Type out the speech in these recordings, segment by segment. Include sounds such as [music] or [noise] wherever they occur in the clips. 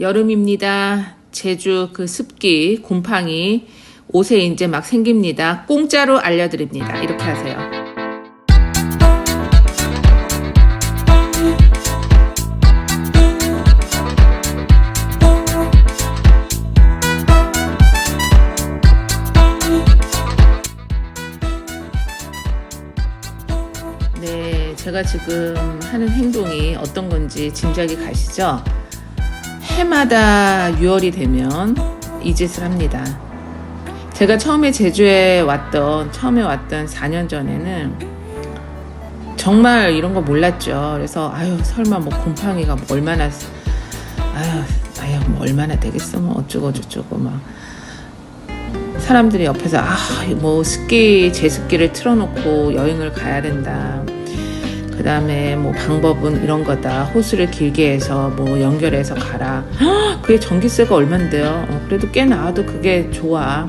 여름입니다. 제주 그 습기, 곰팡이 옷에 이제 막 생깁니다. 공짜로 알려드립니다. 이렇게 하세요. 네, 제가 지금 하는 행동이 어떤 건지 짐작이 가시죠? 해마다 6월이 되면 이 짓을 합니다. 제가 처음에 제주에 왔던, 처음에 왔던 4년 전에는 정말 이런 거 몰랐죠. 그래서, 아유, 설마 뭐 곰팡이가 뭐 얼마나, 아유, 아유, 뭐 얼마나 되겠어. 뭐 어쩌고저쩌고 막. 사람들이 옆에서, 아, 뭐 스키, 제스키를 틀어놓고 여행을 가야 된다. 그 다음에 뭐 방법은 이런 거다. 호수를 길게 해서 뭐 연결해서 가라. 헉, 그게 전기세가 얼만데요. 어, 그래도 꽤 나와도 그게 좋아.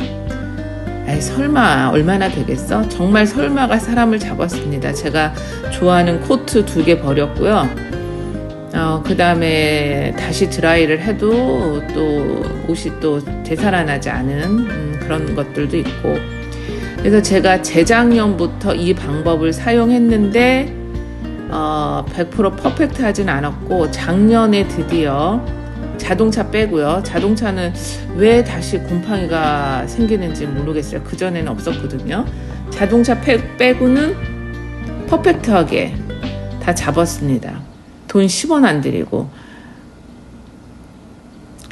에이, 설마 얼마나 되겠어? 정말 설마가 사람을 잡았습니다. 제가 좋아하는 코트 두 개 버렸고요. 어, 그 다음에 다시 드라이를 해도 또 옷이 또 되살아나지 않은 음, 그런 것들도 있고. 그래서 제가 재작년부터 이 방법을 사용했는데 어, 100% 퍼펙트 하진 않았고 작년에 드디어 자동차 빼고요. 자동차는 왜 다시 곰팡이가 생기는지 모르겠어요. 그전에는 없었거든요. 자동차 빼, 빼고는 퍼펙트하게 다 잡았습니다. 돈 10원 안 들이고.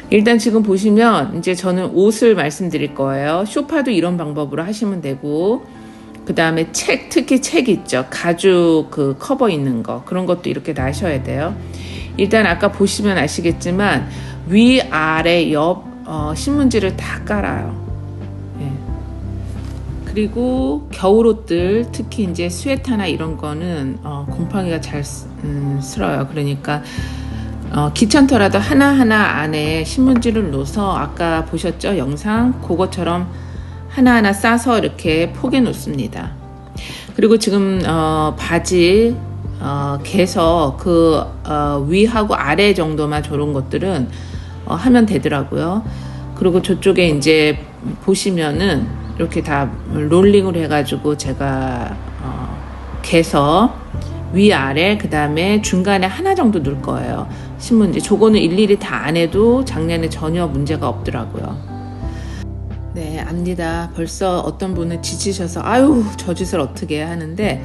일단 지금 보시면 이제 저는 옷을 말씀드릴 거예요. 쇼파도 이런 방법으로 하시면 되고, 그 다음에 책, 특히 책 있죠. 가죽 그 커버 있는 거. 그런 것도 이렇게 나셔야 돼요. 일단 아까 보시면 아시겠지만, 위, 아래, 옆, 어, 신문지를 다 깔아요. 예. 그리고 겨울 옷들, 특히 이제 스웨터나 이런 거는, 어, 곰팡이가 잘, 쓰- 음, 쓸어요. 그러니까, 어, 귀찮더라도 하나하나 안에 신문지를 넣어서 아까 보셨죠? 영상? 그것처럼 하나하나 싸서 이렇게 포개 놓습니다. 그리고 지금 어, 바지 어, 개서 그 어, 위하고 아래 정도만 저런 것들은 어, 하면 되더라고요. 그리고 저쪽에 이제 보시면은 이렇게 다 롤링을 해가지고 제가 어, 개서 위 아래 그 다음에 중간에 하나 정도 넣을 거예요. 신문지. 저거는 일일이 다 안 해도 작년에 전혀 문제가 없더라고요. 네, 압니다. 벌써 어떤 분은 지치셔서 아유 저 짓을 어떻게 해 하는데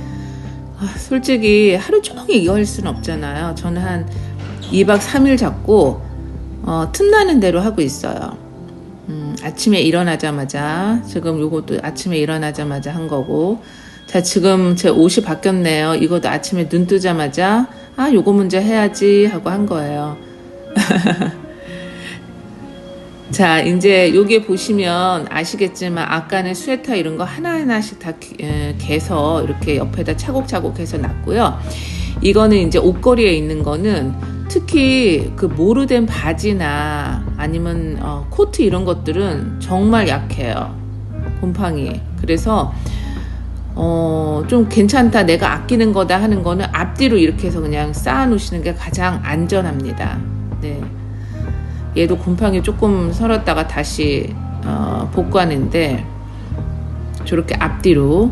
아, 솔직히 하루 종일 이거 할 수는 없잖아요. 저는 한 2박 3일 잡고 어, 틈나는 대로 하고 있어요. 음, 아침에 일어나자마자 지금 요것도 아침에 일어나자마자 한 거고 자 지금 제 옷이 바뀌었네요. 이것도 아침에 눈 뜨자마자 아 요거 먼저 해야지 하고 한 거예요. [laughs] 자, 이제 여기 보시면 아시겠지만 아까는 스웨터 이런 거 하나하나씩 다 개서 이렇게 옆에다 차곡차곡 해서 놨고요. 이거는 이제 옷걸이에 있는 거는 특히 그 모르된 바지나 아니면 어, 코트 이런 것들은 정말 약해요. 곰팡이. 그래서 어, 좀 괜찮다. 내가 아끼는 거다 하는 거는 앞뒤로 이렇게 해서 그냥 쌓아 놓으시는 게 가장 안전합니다. 네. 얘도 곰팡이 조금 설었다가 다시 어, 복구하는데 저렇게 앞뒤로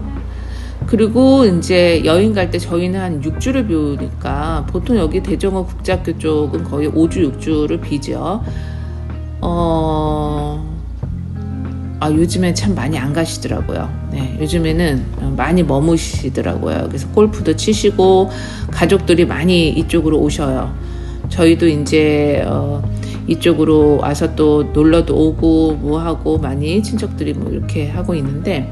그리고 이제 여행 갈 때 저희는 한 6주를 비우니까 보통 여기 대정어 국제학교 쪽은 거의 5주 6주를 비죠. 어, 아, 요즘엔 참 많이 안 가시더라고요. 네, 요즘에는 많이 머무시더라고요. 그래서 골프도 치시고 가족들이 많이 이쪽으로 오셔요. 저희도 이제 어, 이쪽으로 와서 또 놀러도 오고 뭐 하고 많이 친척들이 뭐 이렇게 하고 있는데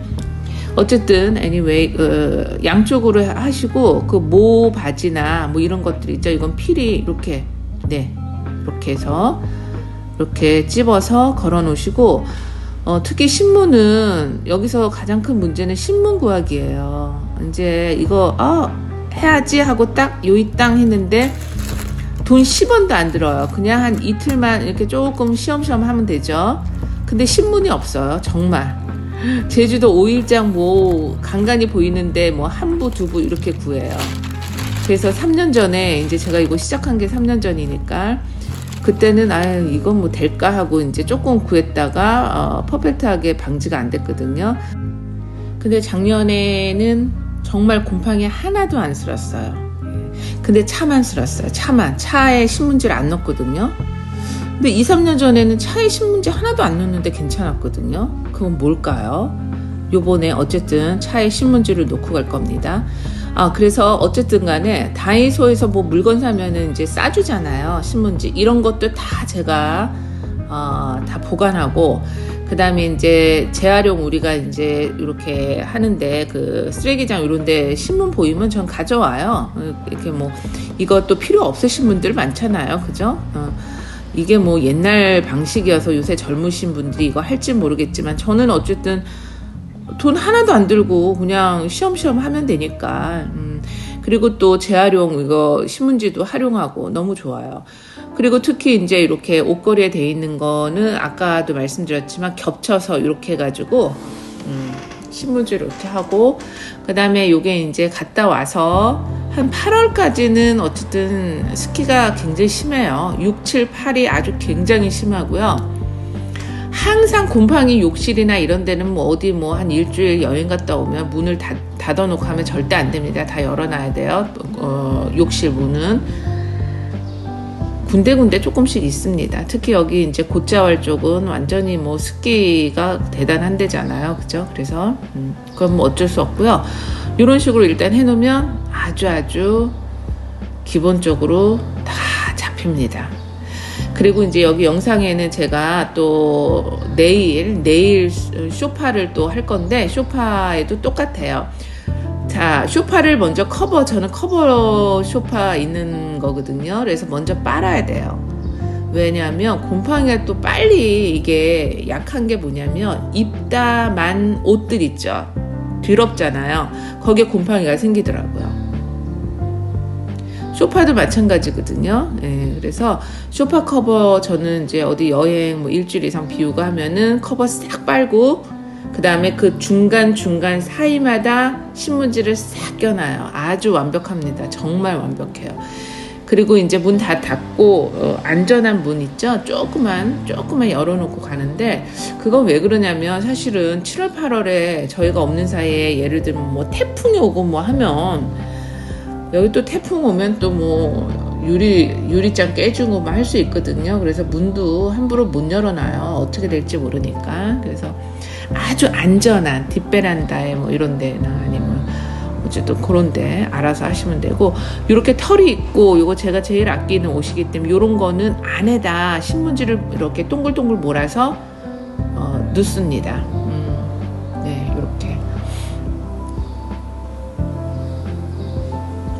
어쨌든 anyway 어, 양쪽으로 하시고 그 모 바지나 뭐 이런 것들 있죠. 이건 필이 이렇게 네 이렇게 해서 이렇게 찝어서 걸어 놓으시고 어, 특히 신문은 여기서 가장 큰 문제는 신문 구하기예요. 이제 이거 아 해야지 하고 딱 요이 땅 했는데 돈 10원도 안 들어요. 그냥 한 이틀만 이렇게 조금 시험시험 하면 되죠. 근데 신문이 없어요. 정말. 제주도 5일장 뭐 간간히 보이는데 뭐 한 부, 두부 이렇게 구해요. 그래서 3년 전에 이제 제가 이거 시작한 게 3년 전이니까 그때는 아 이건 뭐 될까 하고 이제 조금 구했다가 어, 퍼펙트하게 방지가 안 됐거든요. 근데 작년에는 정말 곰팡이 하나도 안 쓸었어요. 예. 근데 차만 쓸었어요. 차만 차에 신문지를 안 넣었거든요. 근데 2, 3년 전에는 차에 신문지 하나도 안 넣었는데 괜찮았거든요. 그건 뭘까요? 요번에 어쨌든 차에 신문지를 놓고 갈 겁니다. 아, 그래서 어쨌든 간에 다이소에서 뭐 물건 사면은 이제 싸주잖아요. 신문지. 이런 것도 다 제가, 어, 다 보관하고, 그 다음에 이제 재활용 우리가 이제 이렇게 하는데 그 쓰레기장 이런데 신문 보이면 전 가져와요. 어, 이렇게 뭐 이것도 필요 없으신 분들 많잖아요. 그죠? 어. 이게 뭐 옛날 방식이어서 요새 젊으신 분들이 이거 할지 모르겠지만 저는 어쨌든 돈 하나도 안 들고 그냥 시험시험 하면 되니까. 음, 그리고 또 재활용 이거 신문지도 활용하고 너무 좋아요. 그리고 특히 이제 이렇게 옷걸이에 돼 있는 거는 아까도 말씀드렸지만 겹쳐서 이렇게 해가지고 음, 신문지를 이렇게 하고 그 다음에 요게 이제 갔다 와서 한 8월까지는 어쨌든 스키가 굉장히 심해요. 6, 7, 8이 아주 굉장히 심하고요. 항상 곰팡이 욕실이나 이런 데는 뭐 어디 뭐 한 일주일 여행 갔다 오면 문을 닫, 닫아놓고 하면 절대 안 됩니다. 다 열어놔야 돼요. 어, 욕실 문은. 군데군데 조금씩 있습니다. 특히 여기 이제 곶자월 쪽은 완전히 뭐 습기가 대단한 데잖아요. 그죠? 그래서, 음, 그건 뭐 어쩔 수 없고요. 이런 식으로 일단 해놓으면 아주 아주 기본적으로 다 잡힙니다. 그리고 이제 여기 영상에는 제가 또 내일 내일 쇼파를 또 할 건데 쇼파에도 똑같아요. 자, 쇼파를 먼저 커버 저는 커버 쇼파 있는 거거든요. 그래서 먼저 빨아야 돼요. 왜냐하면 곰팡이가 또 빨리 이게 약한 게 뭐냐면 입다만 옷들 있죠. 뒤럽잖아요. 거기에 곰팡이가 생기더라고요. 쇼파도 마찬가지거든요. 예, 그래서 쇼파 커버 저는 이제 어디 여행 뭐 일주일 이상 비우고 하면은 커버 싹 빨고 그 다음에 그 중간 중간 사이마다 신문지를 싹 껴놔요. 아주 완벽합니다. 정말 완벽해요. 그리고 이제 문 다 닫고 어, 안전한 문 있죠? 조그만 조그만 열어놓고 가는데 그건 왜 그러냐면 사실은 7월 8월에 저희가 없는 사이에 예를 들면 뭐 태풍이 오고 뭐 하면 여기 또 태풍 오면 또 뭐 유리 유리장 깨지고 뭐할수 있거든요. 그래서 문도 함부로 못 열어놔요. 어떻게 될지 모르니까. 그래서 아주 안전한 뒷베란다에 뭐 이런 데나 아니면 어쨌든 그런 데 알아서 하시면 되고 이렇게 털이 있고 이거 제가 제일 아끼는 옷이기 때문에 이런 거는 안에다 신문지를 이렇게 동글동글 몰아서 어, 넣습니다. 음, 네.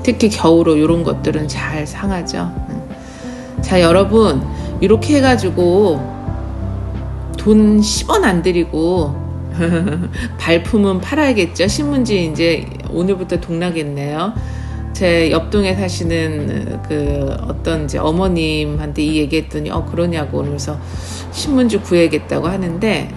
특히 겨울로 이런 것들은 잘 상하죠. 음. 자, 여러분, 이렇게 해가지고 돈 10원 안 들이고 [laughs] 발품은 팔아야겠죠. 신문지 이제 오늘부터 동나겠네요. 제 옆동에 사시는 그 어떤 이제 어머님한테 이 얘기했더니 어 그러냐고 그러면서 신문지 구해야겠다고 하는데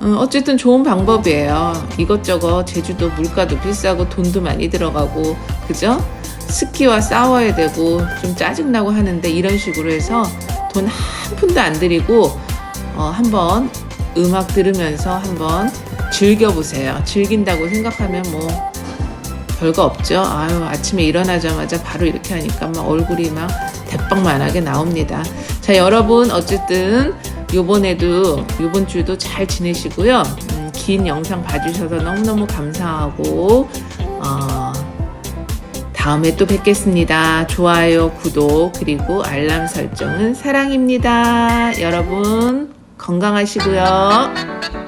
어, 어쨌든 좋은 방법이에요. 이것저것 제주도 물가도 비싸고 돈도 많이 들어가고 그죠? 스키와 싸워야 되고 좀 짜증나고 하는데 이런 식으로 해서 돈 한 푼도 안 들이고 어, 한번 음악 들으면서 한번 즐겨보세요. 즐긴다고 생각하면 뭐 별거 없죠. 아유, 아침에 일어나자마자 바로 이렇게 하니까 막 얼굴이 막 대빵만하게 나옵니다. 자, 여러분, 어쨌든 요번에도, 요번 주도 잘 지내시고요. 음, 긴 영상 봐주셔서 너무너무 감사하고, 어, 다음에 또 뵙겠습니다. 좋아요, 구독, 그리고 알람 설정은 사랑입니다. 여러분, 건강하시고요.